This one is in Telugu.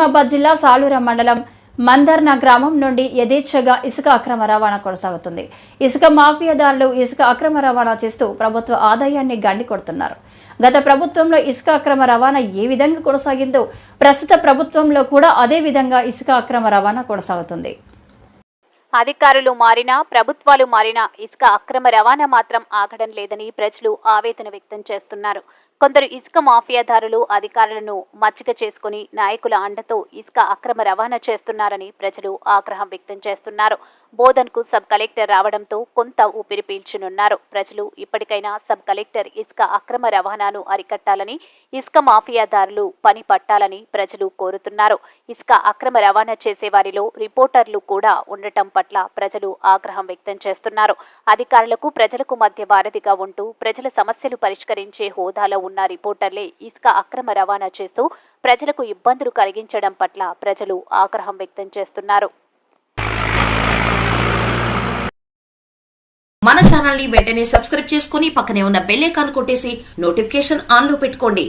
నిజామాబాద్ జిల్లా సాలూర మండలం మందర్న గ్రామం నుండి యథేచ్ఛగా ఇసుక అక్రమ రవాణా కొనసాగుతుంది. ఇసుక మాఫియాదారులు ఇసుక అక్రమ రవాణా చేస్తూ ప్రభుత్వ ఆదాయాన్ని గండి కొడుతున్నారు. గత ప్రభుత్వంలో ఇసుక అక్రమ రవాణా ఏ విధంగా కొనసాగిందో ప్రస్తుత ప్రభుత్వంలో కూడా అదే విధంగా ఇసుక అక్రమ రవాణా కొనసాగుతుంది. అధికారులు మారినా ప్రభుత్వాలు మారినా ఇసుక అక్రమ రవాణా మాత్రం ఆగడం లేదని ప్రజలు ఆవేదన వ్యక్తం చేస్తున్నారు. కొందరు ఇసుక మాఫియాదారులు అధికారులను మచ్చిక చేసుకుని నాయకుల అండతో ఇసుక అక్రమ రవాణా చేస్తున్నారని ప్రజలు ఆగ్రహం వ్యక్తం చేస్తున్నారు. బోధన్కు సబ్ కలెక్టర్ రావడంతో కొంత ఊపిరి పీల్చనున్నారు. ప్రజలు ఇప్పటికైనా సబ్ కలెక్టర్ ఇసుక అక్రమ రవాణాను అరికట్టాలని ఇసుక మాఫియాదారులు పని పట్టాలని ప్రజలు కోరుతున్నారు. ఇసుక అక్రమ రవాణా చేసే వారిలో రిపోర్టర్లు కూడా ఉండటం పట్ల ప్రజలు ఆగ్రహం వ్యక్తం చేస్తున్నారు. అధికారులకు ప్రజలకు మధ్య వారధిగా ఉంటూ ప్రజల సమస్యలు పరిష్కరించే హోదాలో ఉన్న రిపోర్టర్లే ఇసుక అక్రమ రవాణా చేస్తూ ప్రజలకు ఇబ్బందులు కలిగించడం పట్ల ప్రజలు ఆగ్రహం వ్యక్తం చేస్తున్నారు. మన ఛానల్ని వెంటనే సబ్స్క్రైబ్ చేసుకుని పక్కనే ఉన్న బెల్ ఐకాన్ కొట్టేసి నోటిఫికేషన్ ఆన్లో పెట్టుకోండి.